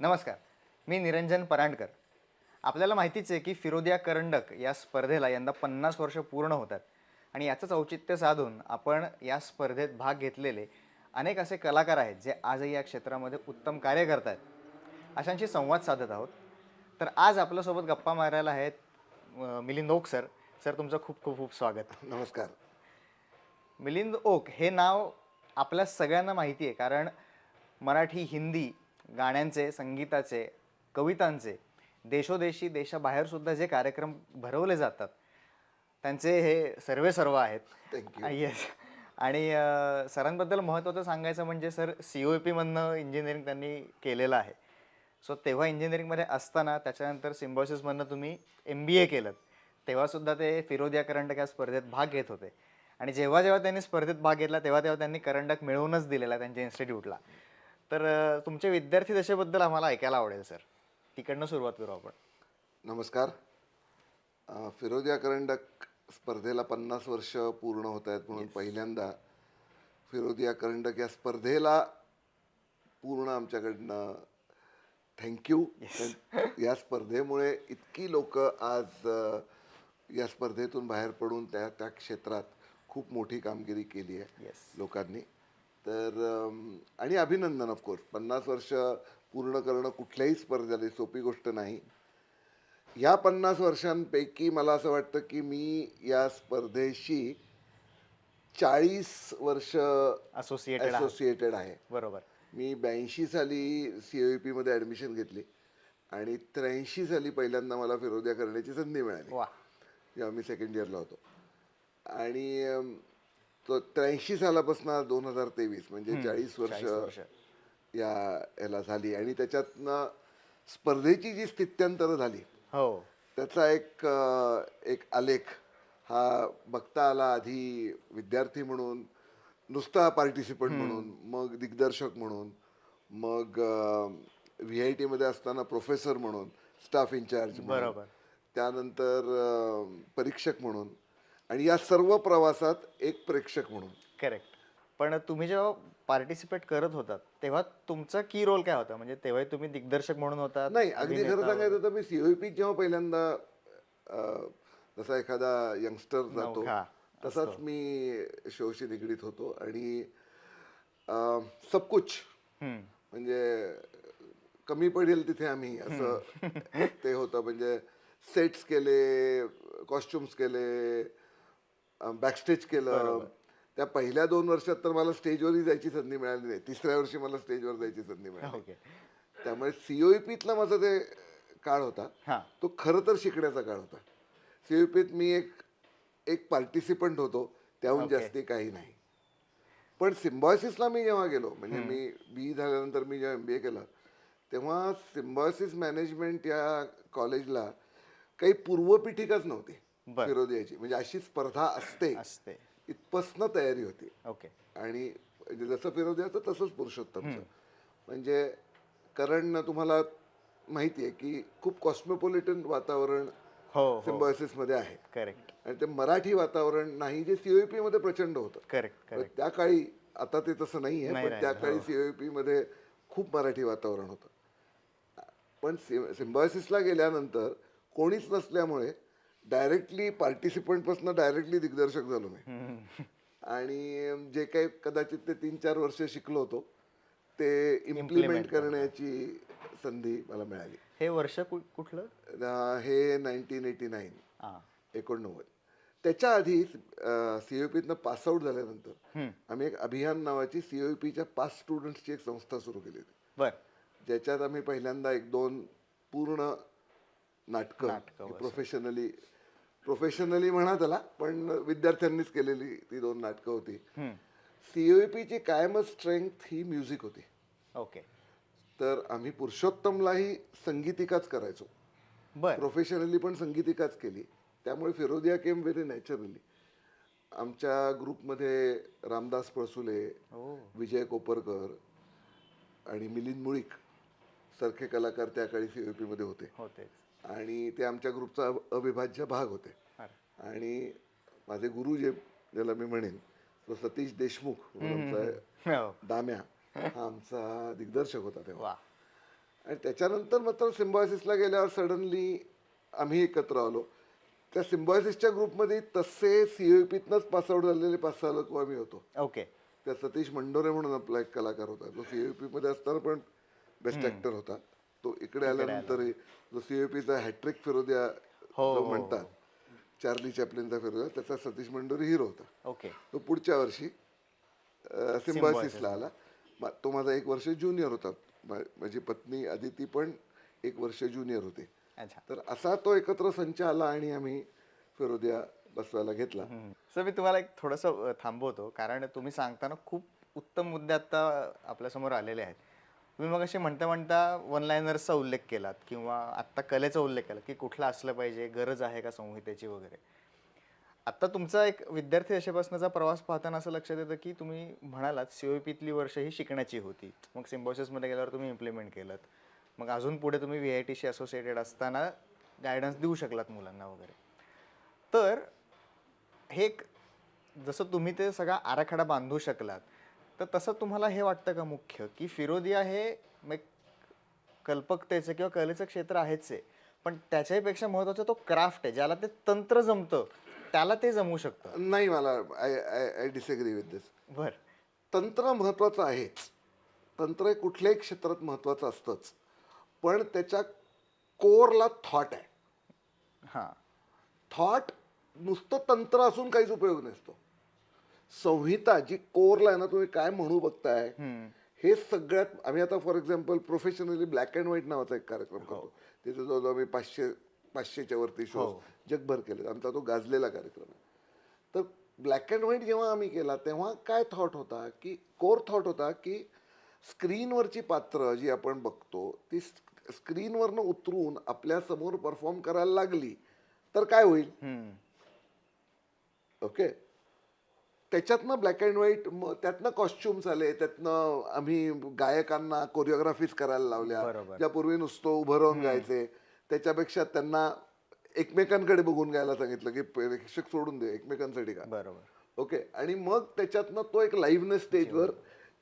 नमस्कार मी निरंजन परांडकर. आपल्याला माहितीच आहे की फिरोदिया करंडक या स्पर्धेला यंदा पन्नास वर्ष पूर्ण होतात आणि याचंच औचित्य साधून आपण या स्पर्धेत भाग घेतलेले अनेक असे कलाकार आहेत जे आजही या क्षेत्रामध्ये उत्तम कार्य करत आहेत अशांशी संवाद साधत आहोत. तर आज आपल्यासोबत गप्पा मारायला आहेत मिलिंद ओक सर. सर तुमचं खूप खूप खूप स्वागत. नमस्कार. मिलिंद ओक हे नाव आपल्या सगळ्यांना माहिती आहे कारण मराठी हिंदी गाण्यांचे संगीताचे कवितांचे देशोदेशी देशाबाहेर सुद्धा जे कार्यक्रम भरवले जातात त्यांचे हे सर्वे सर्व आहेत. येस आणि सरांबद्दल महत्त्वाचं सांगायचं म्हणजे सर सी ओ पीमधनं इंजिनिअरिंग त्यांनी केलेलं आहे. सो तेव्हा इंजिनिअरिंगमध्ये असताना त्याच्यानंतर सिम्बॉसिसमधनं तुम्ही एम बी ए केलं. तेव्हासुद्धा ते फिरोदिया करंडक या स्पर्धेत भाग घेत होते. आणि जेव्हा जेव्हा त्यांनी स्पर्धेत भाग घेतला तेव्हा तेव्हा त्यांनी करंडक मिळवूनच दिलेला त्यांच्या इन्स्टिट्यूटला तर अं, तुमच्या विद्यार्थी दशेबद्दल आम्हाला ऐकायला आवडेल सर. तिकडनं सुरुवात करू आपण. नमस्कार. अं, फिरोदिया करंडक स्पर्धेला पन्नास वर्ष पूर्ण होत आहेत म्हणून पहिल्यांदा फिरोदिया करंडक या स्पर्धेला पूर्ण आमच्याकडनं थँक्यू या स्पर्धेमुळे इतकी लोक आज अं, या स्पर्धेतून बाहेर पडून त्या त्या क्षेत्रात खूप मोठी कामगिरी केली आहे लोकांनी. तर आणि अभिनंदन ऑफकोर्स पन्नास वर्ष पूर्ण करणं कुठल्याही स्पर्धेला सोपी गोष्ट नाही. या पन्नास वर्षांपैकी मला असं वाटतं की मी या स्पर्धेशी चाळीस वर्ष असोसिएटेड असोसिएटेड आहे. बरोबर. मी ब्याऐंशी साली सी ओ पीमध्ये ॲडमिशन घेतली आणि त्र्याऐंशी साली पहिल्यांदा मला फिरोद्या करण्याची संधी मिळाली. वा. जेव्हा मी सेकंड इयरला होतो. आणि त्र्याऐंशी सालापासून दोन हजार तेवीस म्हणजे चाळीस वर्ष. या याला झाली आणि त्याच्यातनं स्पर्धेची जी स्थित्यंतर झाली हो त्याचा एक एक आलेख हा बघता आला आधी विद्यार्थी म्हणून नुसता पार्टिसिपंट म्हणून मग दिग्दर्शक म्हणून मग व्ही आय टीमध्ये असताना प्रोफेसर म्हणून स्टाफ इन्चार्ज बरोबर. त्यानंतर परीक्षक म्हणून आणि या सर्व प्रवासात एक प्रेक्षक म्हणून. करेक्ट पण तुम्ही जेव्हा पार्टिसिपेट करत होतात तेव्हा तुमचा की रोल काय होता? म्हणजे तेव्हा तुम्ही दिग्दर्शक म्हणून होता नाही अगदी खरं सांगायचं तर मी सीओपी जेव्हा पहिल्यांदा अ, जसा एखादा यंगस्टर जातो तसाच मी शोशी निगडीत होतो आणि अ, सबकुच म्हणजे कमी पडेल तिथे आम्ही असं ते होतं. म्हणजे सेट्स केले कॉस्ट्युम्स केले बॅकस्टेज केलं. त्या पहिल्या दोन वर्षात तर मला स्टेजवरही जायची संधी मिळाली नाही. तिसऱ्या वर्षी मला स्टेजवर जायची संधी मिळाली ओके त्यामुळे सीओईपीतला माझा ते काळ होता. हा. तो खरं तर शिकण्याचा काळ होता. सीओईपीत मी एक एक पार्टिसिपंट होतो. त्याहून जास्ती काही नाही. पण सिम्बॉयसिसला मी जेव्हा गेलो म्हणजे मी बी झाल्यानंतर मी जेव्हा एम बी ए केलं तेव्हा सिम्बॉयसिस मॅनेजमेंट या कॉलेजला काही पूर्वपीठिकाच नव्हती. बरं. फिरोदियाची म्हणजे अशी स्पर्धा असते. असते. इथपासनं तयारी होती. ओके. आणि म्हणजे जसं फिरोद्याचं तसंच पुरुषोत्तमचं. म्हणजे कारण तुम्हाला माहिती आहे की खूप कॉस्मोपॉलिटन वातावरण हो हो. सिम्बॉयसिसमध्ये आहे. करेक्ट आणि ते मराठी वातावरण नाही जे सीओपी मध्ये प्रचंड होतं. करेक्ट पण त्या काळी आता ते तसं नाही आहे पण त्या काळी सीओपी मध्ये खूप मराठी वातावरण होतं. पण सिम्बॉयसिसला गेल्यानंतर कोणीच नसल्यामुळे डायरेक्टली पार्टिसिपंटपासून डायरेक्टली दिग्दर्शक झालो मी. आणि जे काही कदाचित ते तीन चार वर्ष शिकलो होतो ते इम्प्लिमेंट करण्याची संधी मला मिळाली. हे वर्ष कुठलं? हे नाईन्टीन एटी नाईन. एकोणनव्वद. त्याच्या आधी सीओपीतनं पासआउट झाल्यानंतर. आम्ही एक अभियान नावाची सीओपीच्या पाच स्टुडंट्सची एक संस्था सुरू केली होती. ज्याच्यात आम्ही पहिल्यांदा एक दोन पूर्ण नाटकं, प्रोफेशनली प्रोफेशनली म्हणा त्याला पण विद्यार्थ्यांनीच केलेली ती दोन नाटकं होती. सीओपीची कायमच स्ट्रेंथ ही म्युझिक होती. ओके तर आम्ही पुरुषोत्तमलाही संगीतिकाच करायचो. बर. प्रोफेशनली पण संगीतिकाच केली. त्यामुळे फिरोदिया केम व्हेरी नॅचरली आमच्या ग्रुपमध्ये रामदास पळसुले विजय कोपरकर आणि मिलिंद मुळीक सारखे कलाकार त्या काळी सी मध्ये होते. होतेच. आणि ते आमच्या ग्रुपचा अव- अविभाज्य भाग होते. आणि माझे गुरु जे ज्याला मी म्हणेन तो सतीश देशमुख आमचा हो. दाम्या हा आमचा दिग्दर्शक होता तेव्हा. आणि त्याच्यानंतर मात्र सिम्बॉयसिसला गेल्यावर सडनली आम्ही एकत्र आलो. त्या सिम्बॉयसिसच्या ग्रुपमध्ये तसे सीओपीतनंच पासआउट झालेले पाच सहा लोक आम्ही होतो. ओके. त्या सतीश मंडोरे म्हणून आपला एक कलाकार होता. जो सीओपी मध्ये असताना पण बेस्ट ऍक्टर होता. तो इकडे आल्यानंतर जो सीओपीचा हॅट्रिक फिरोद्या हो, म्हणतात. चार्ली चॅपलिनचा फिरोद्या त्याचा सतीश मंडोरे हिरो होता. ओके तो पुढच्या वर्षी सिम्बॉयसिसला आला. मा- तो माझा एक वर्ष ज्युनियर होता. मा- माझी पत्नी अदिती पण एक वर्ष ज्युनियर होते. अच्छा. तर असा तो एकत्र संच आला आणि आम्ही फिरोद्या बसवायला घेतला. सर मी तुम्हाला एक थोडंसं थांबवतो. कारण तुम्ही सांगताना खूप उत्तम मुद्दे आता आपल्यासमोर आलेले आहेत. तुम्ही मग असे म्हणता म्हणता वन लायनर्सचा उल्लेख केलात किंवा आत्ता कलेचा उल्लेख केला की कुठला असलं पाहिजे गरज आहे का संहितेची वगैरे? आत्ता तुमचा एक विद्यार्थी दशेपासूनचा प्रवास पाहताना असं लक्षात येतं की तुम्ही म्हणालात सीओपीतली वर्ष ही शिकण्याची होती. मग सिम्बॉसिसमध्ये गेल्यावर तुम्ही इम्प्लिमेंट केलं मग अजून पुढे तुम्ही व्ही आय टीशी असोसिएटेड असताना गायडन्स देऊ शकलात मुलांना वगैरे. तर हे एक जसं तुम्ही ते सगळा आराखडा बांधू शकलात तर तसं तुम्हाला हे वाटतं का मुख्य? की फिरोदिया हे कल्पकतेचं किंवा कलेचं क्षेत्र आहेच आहे पण त्याच्याहीपेक्षा महत्वाचं तो क्राफ्ट आहे ज्याला ते तंत्र जमतं त्याला ते जमू शकतं. नाही मला I I I disagree with this बर. तंत्र महत्वाचं आहेच. तंत्र हे कुठल्याही क्षेत्रात महत्वाचं असतंच. पण त्याच्या कोरला थॉट आहे. हां. थॉट नुसतं तंत्र असून काहीच उपयोग नसतो. संहिता जी कोरला आहे ना तुम्ही काय म्हणू बघताय हे सगळ्यात आम्ही आता for example professionally black and white नावाचा एक कार्यक्रम करतो. तिथे जवळजवळ आम्ही पाचशे पाचशेच्या वरती शो जगभर केले आमचा तो गाजलेला कार्यक्रम आहे. तर ब्लॅक अँड व्हाईट जेव्हा आम्ही केला तेव्हा काय थॉट होता की कोर थॉट होता की स्क्रीनवरची पात्र जी आपण बघतो ती स्क्रीनवरनं उतरून आपल्यासमोर परफॉर्म करायला लागली तर काय होईल? ओके त्याच्यातनं ब्लॅक अँड व्हाईट त्यातनं कॉस्ट्युम्स आले त्यातनं आम्ही गायकांना कोरिओग्राफीज करायला लावल्या. बरोबर. ज्या पूर्वी नुसतं उभं राहून गायचे. त्याच्यापेक्षा त्यांना एकमेकांकडे बघून गायला सांगितलं की प्रेक्षक सोडून दे एकमेकांसाठी का? बरोबर. ओके. आणि मग त्याच्यातनं तो एक लाईव्हनेस स्टेजवर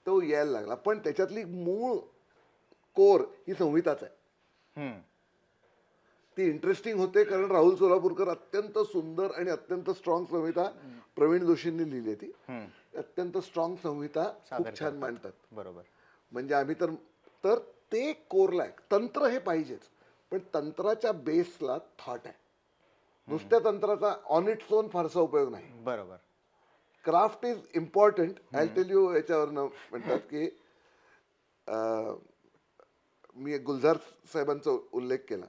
तो यायला लागला. पण त्याच्यातली मूळ कोर ही संहिताच आहे. ती इंटरेस्टिंग होते कारण राहुल सोलापूरकर अत्यंत सुंदर आणि अत्यंत स्ट्रॉंग संहिता प्रवीण जोशींनी लिहिली ती. अत्यंत स्ट्रॉंग संहिता खूप छान मांडतात. बरोबर. म्हणजे आम्ही तर तर ते कोरला आहे. तंत्र हे पाहिजेच. पण तंत्राच्या बेसला थॉट आहे. नुसत्या तंत्राचा ऑन इट्स ओन फारसा उपयोग नाही. बरोबर. Craft is important I tell you याच्यावरनं म्हणतात की मी गुलजार साहेबांचा उल्लेख केला.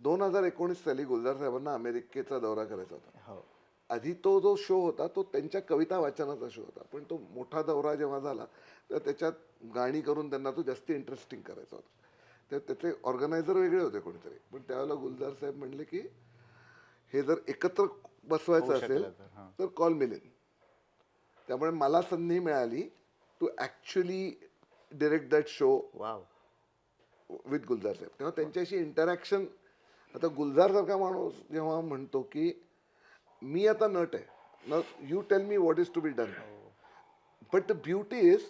दोन हजार एकोणीस साली गुलजार साहेबांना अमेरिकेचा दौरा करायचा होता. हो. आधी तो जो शो होता तो त्यांच्या कविता वाचनाचा शो होता. पण तो मोठा दौरा जेव्हा झाला तर त्याच्यात गाणी करून त्यांना तो जास्त इंटरेस्टिंग करायचा होता. तर त्याचे ऑर्गनायझर वेगळे होते कोणीतरी. पण त्यावेळेला गुलजार साहेब म्हणले की हे जर एकत्र बसवायचं असेल तर, कॉल मिळेल त्यामुळे मला संधी मिळाली to actually direct that show with Gulzar saheb. तेव्हा त्यांच्याशी इंटरॅक्शन आता गुलजार सारखा माणूस जेव्हा म्हणतो की मी आता नट आहे. न you tell me what is to be done but the beauty is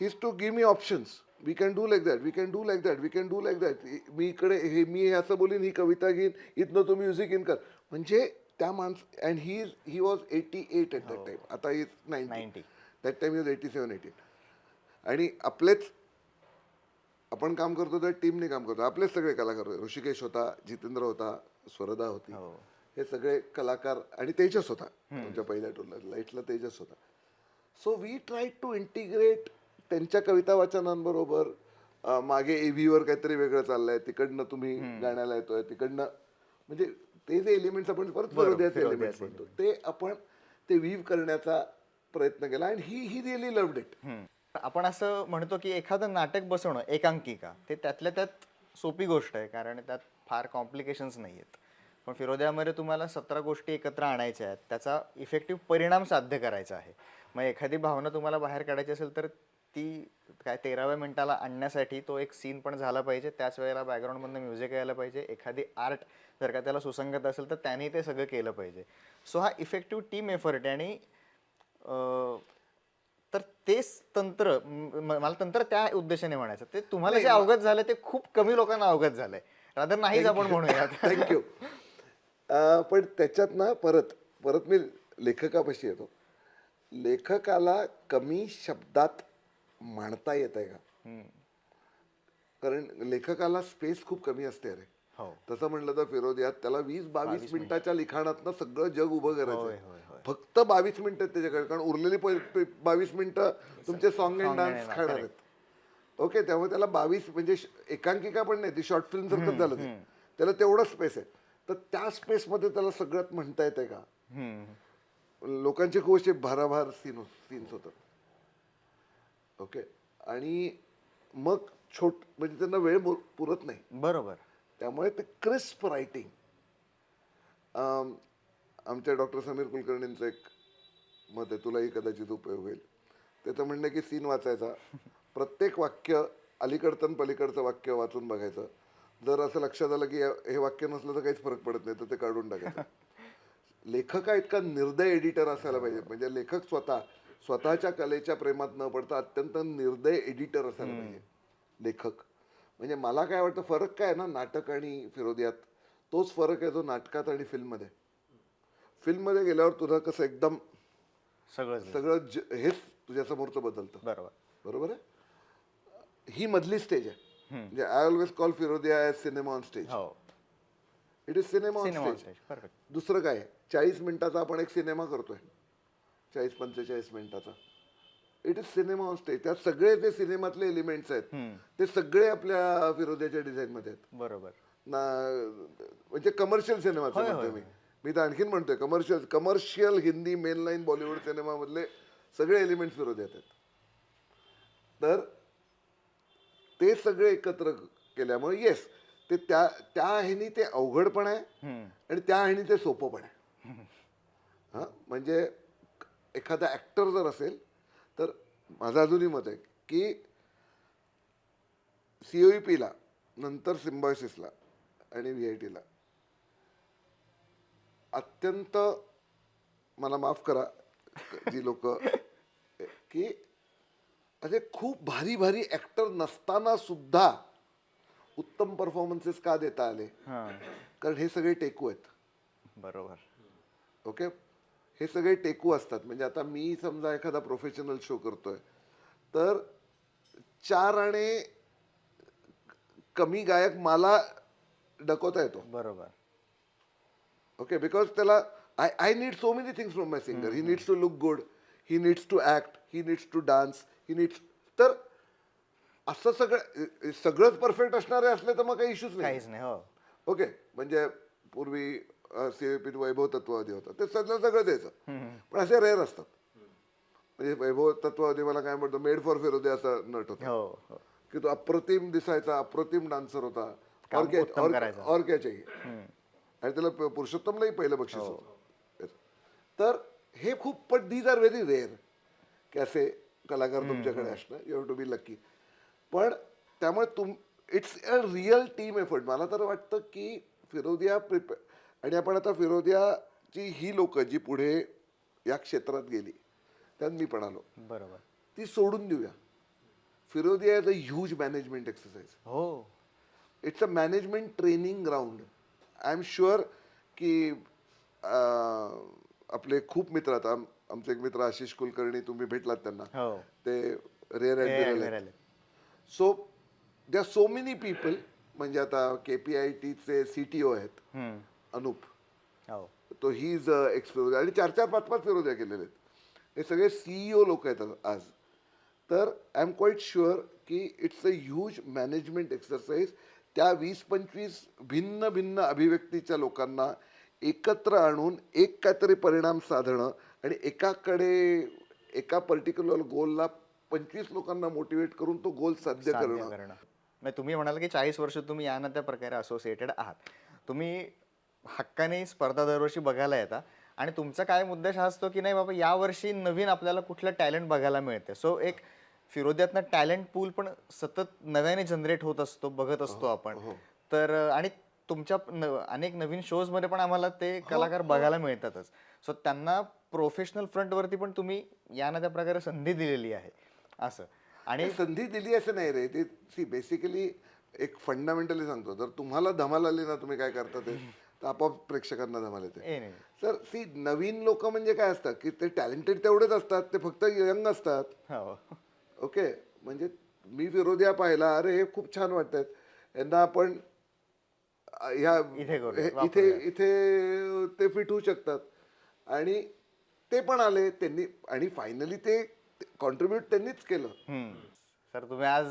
his to give me options we can do like that we can do like that we can do like that मी इकडे हे मी हे असं बोलीन ही कविता घेईन इथनं तू music in कर. म्हणजे त्या माणस and he he was eighty eight eight that time आता is ninety 90. That time is eighty seven eighty आणि आपलेच आपण काम करतो त्या टीमने काम करतो. आपलेच सगळे कलाकार. होते ऋषिकेश होता जितेंद्र होता स्वरदा होती. हो. हे सगळे कलाकार आणि तेजस होता. आमच्या पहिल्या टोलला लाईटला तेजस होता. So we try to integrate त्यांच्या कविता वाचनांबरोबर मागे AV वर काहीतरी वेगळं चाललंय. तिकडनं तुम्ही गाण्याला येतोय तिकडनं म्हणजे ते जे एलिमेंट्स आपण परत फिरोद्याचे एलिमेंट्स म्हणतो. ते आपण ते वीव करण्याचा प्रयत्न केला. आणि he he really loved it तर आपण असं म्हणतो की एखादं नाटक बसवणं एकांकिका ते त्यातल्या त्यात सोपी गोष्ट आहे कारण त्यात फार कॉम्प्लिकेशन्स नाही आहेत पण फिरोद्यामध्ये तुम्हाला सतरा गोष्टी एकत्र आणायच्या आहेत त्याचा इफेक्टिव्ह परिणाम साध्य करायचा आहे. मग एखादी भावना तुम्हाला बाहेर काढायची असेल तर ती काय तेराव्या मिनिटाला आणण्यासाठी तो एक सीन पण झाला पाहिजे. त्याच वेळेला बॅकग्राऊंडमधनं म्युझिक यायला पाहिजे. एखादी आर्ट जर का त्याला सुसंगत असेल तर त्याने ते सगळं केलं पाहिजे. सो हा इफेक्टिव्ह टीम एफर्ट आणि तर तेच तंत्र म- म- मला तंत्र त्या उद्देशाने म्हणायचं. ते तुम्हाला जे अवगत झालं ते खूप कमी लोकांना अवगत झालंय. रादर नाहीच आपण म्हणूयात थँक्यू पण त्याच्यात ना परत परत मी लेखकापाशी येतो. लेखकाला कमी शब्दात मांडता येत आहे का. कारण लेखकाला स्पेस खूप कमी असते अरे हो. तसं म्हणलं तर फिरोदियात त्याला वीस बावीस मिनिटाच्या लिखाणातनं सगळं जग उभं होय करायचं होय. फक्त बावीस मिनिटं आहेत त्याच्याकडे कारण उरलेली प- बावीस मिनिटं तुमचे सॉन्ग अँड डान्स correct. आहेत. ओके त्यामुळे त्याला बावीस म्हणजे एकांकिका पण नाही ती शॉर्ट फिल्म सारखंच झालं ते. त्याला तेवढं स्पेस आहे. तर त्या स्पेसमध्ये त्याला सगळ्यात म्हणता येते का. लोकांचे खूप भाराभार सीन सीन्स होतात. ओके आणि मग छोट म्हणजे त्यांना वेळ पुरत नाही. बरोबर. त्यामुळे ते क्रिस्प रायटिंग आमच्या डॉक्टर समीर कुलकर्णींचं एक मत आहे तुलाही कदाचित उपयोग होईल. त्याचं म्हणणं की सीन वाचायचा. प्रत्येक वाक्य अलीकडचं पलीकडचं वाक्य वाचून बघायचं. जर असं लक्षात आलं की हे- वाक्य नसलं तर काहीच फरक पडत नाही तर ते काढून टाकायचं. लेखका इतका निर्दय एडिटर असायला पाहिजे. म्हणजे लेखक स्वतः स्वतःच्या कलेच्या प्रेमात न पडता अत्यंत निर्दय एडिटर असायला पाहिजे. लेखक. म्हणजे मला काय वाटतं फरक काय आहे ना नाटक आणि फिरोदियात तोच फरक आहे जो नाटकात आणि फिल्ममध्ये. फिल्ममध्ये गेल्यावर तुझं कसं एकदम सगळं ज- हेच तुझ्या समोरचं बदलतं. बरोबर. बरोबर आहे? ही मधली स्टेज आहे. म्हणजे I always call Firodia as cinema on stage हो. It is cinema on cinema stage perfect दुसरं काय? चाळीस मिनिटाचा आपण एक सिनेमा करतोय. चाळीस पंचेचाळीस मिनिटाचा. It is cinema on stage त्यात सगळे जे सिनेमातले एलिमेंट्स आहेत ते सगळे आपल्या फिरोद्याच्या डिझाईन मध्ये आहेत. बरोबर. ना म्हणजे कमर्शियल सिनेमाचं म्हणतोय मी. मी तर आणखीन म्हणतोय commercial commercial Hindi main line Bollywood सिनेमामधले सगळे एलिमेंट फिरोद्यात आहेत तर ते सगळे एकत्र केल्यामुळे येस ते त्या त्या ह्यानी ते अवघड पण आहे. आणि त्या ह्यानी ते सोपं पण आहे हां म्हणजे एखादा ॲक्टर जर असेल तर माझं अजूनही मत आहे की सी ओ पीला नंतर सिम्बॉयसिसला आणि व्ही आय टीला अत्यंत मला माफ करा जी लोक की असे खूप भारी भारी ॲक्टर नसताना सुद्धा उत्तम परफॉर्मन्सेस का देता आले? कारण हे सगळे टेकू आहेत. बरोबर. ओके हे सगळे टेकू असतात. म्हणजे आता मी समजा एखादा प्रोफेशनल शो करतोय तर चार आणि कमी गायक मला डकवता येतो. बरोबर. ओके बिकॉज त्याला I I need so many things from my singer he needs to look good he needs to act he needs to dance he needs तर असं सगळं सगळंच परफेक्ट असणारे असले तर मग काही इश्यूज नाही. काहीच नाही हो. ओके म्हणजे पूर्वी सीएपीत वैभव तत्ववादी होता. ते सगळं सगळं द्यायचं. पण असे रेअर असतात. म्हणजे वैभव तत्ववादी मला काय म्हणतो मेड फॉर फिरोदे असा नट होता. हो हो. की तो अप्रतिम दिसायचा अप्रतिम डान्सर होता. काम क्या- उत्तम करायचा. और क्या चाहिए आणि त्याला प- पुरुषोत्तमलाही पहिलं बक्षीस हो. होतं. तर हे खूप पण दीज आर व्हेरी रेअर की असे कलाकार तुमच्याकडे असणं यू टू बी लकी पण त्यामुळे तुम it's a real team effort मला तर वाटतं की फिरोदिया प्रिपे आणि आपण आता फिरोदियाची ही लोक जी पुढे या क्षेत्रात गेली त्यात मी पण आलो. बरोबर. ती सोडून देऊया. Firodia is a huge management exercise हो. It's a management training ground I am sure की आपले खूप मित्र आता आम- आमचे एक मित्र आशिष कुलकर्णी तुम्ही भेटलात त्यांना. हो. ते रेअर ॲडमिरल आहेत. So they are so many people म्हणजे आता के पी आय टीचे सी टी ओ आहेत. हम्म. अनुप. हो. तो ही इज एक्स फिरोदिया आणि चार चार पाच पाच फिरोदिया केलेले आहेत. हे सगळे सीईओ लोक आहेत आज. तर आय एम क्वाईट शुअर की it's a huge management exercise त्या वीस पंचवीस भिन्न भिन्न अभिव्यक्तीच्या लोकांना एकत्र आणून एक काहीतरी परिणाम साधणं आणि एकाकडे एका पर्टिक्युलर गोलला पंचवीस लोकांना मोटिवेट करून तो गोल साध्य करणं. म्हणजे तुम्ही म्हणाल की चाळीस वर्ष तुम्ही या ना त्या प्रकारे असोसिएटेड आहात. तुम्ही हक्काने स्पर्धा दरवर्षी बघायला येता. आणि तुमचा काय उद्देश हा असतो की नाही बाबा यावर्षी नवीन आपल्याला कुठलं टॅलेंट बघायला मिळते सो एक फिरोद्यातनं टॅलेंट पूल पण सतत नव्याने जनरेट होत असतो बघत असतो आपण. तर अं, आणि तुमच्या न- अनेक नवीन शोजमध्ये पण आम्हाला ते कलाकार बघायला मिळतातच. सो त्यांना प्रोफेशनल फ्रंटवरती पण तुम्ही या ना त्या प्रकारे संधी दिलेली आहे असं. आणि आणि संधी दिली असं नाही रे. ते सी बेसिकली एक फंडामेंटली सांगतो. जर तुम्हाला धमाल आली ना तुम्ही काय करता ते? तर आपोआप प्रेक्षकांना धमाल येते. ए नाही. सर सी नवीन लोक म्हणजे काय असतात? की ते टॅलेंटेड तेवढेच असतात ते फक्त यंग असतात. हो. ओके म्हणजे मी विरोध्या पाहिला. अरे हे खूप छान वाटतात यांना आपण ह्या इथे इथे ते फिट होऊ शकतात. आणि ते पण आले त्यांनी आणि फायनली ते कॉन्ट्रीब्युट त्यांनीच केलं. सर तुम्ही आज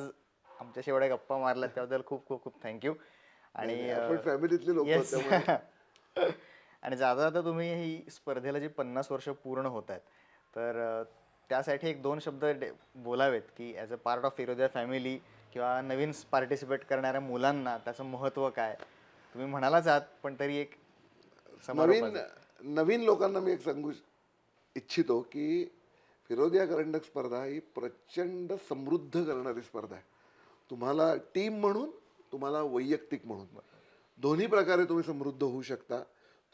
आमच्याशी एवढ्या गप्पा मारल्या त्याबद्दल खूप खूप खूप थँक्यू आणि आपण फॅमिलीतले लोक आणि जाता जाता तुम्ही ही स्पर्धेला जी पन्नास वर्ष पूर्ण होत आहेत तर त्यासाठी एक दोन शब्द डे- बोलावेत की as a part of Firodia family किंवा नवीन पार्टिसिपेट करणाऱ्या मुलांना त्याचं महत्त्व काय? तुम्ही म्हणालाच आहात पण तरी एक नवीन. नवीन लोकांना मी एक सांगू इच्छितो की फिरोदिया करंडक स्पर्धा ही प्रचंड समृद्ध करणारी स्पर्धा आहे. तुम्हाला टीम म्हणून तुम्हाला वैयक्तिक म्हणून. दोन्ही प्रकारे तुम्ही समृद्ध होऊ शकता.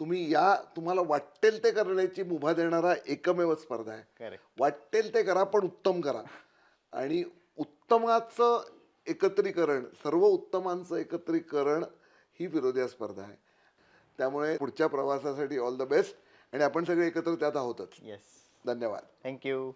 तुम्ही या तुम्हाला वाटेल ते करण्याची मुभा देणारा एकमेव स्पर्धा आहे. वाटेल ते करा पण उत्तम करा. आणि उत्तमाचं एकत्रीकरण सर्व उत्तमांचं एकत्रीकरण ही विरोधी स्पर्धा आहे. त्यामुळे पुढच्या प्रवासासाठी ऑल द बेस्ट आणि आपण सगळे एकत्र त्यात आहोतच. येस धन्यवाद. थँक्यू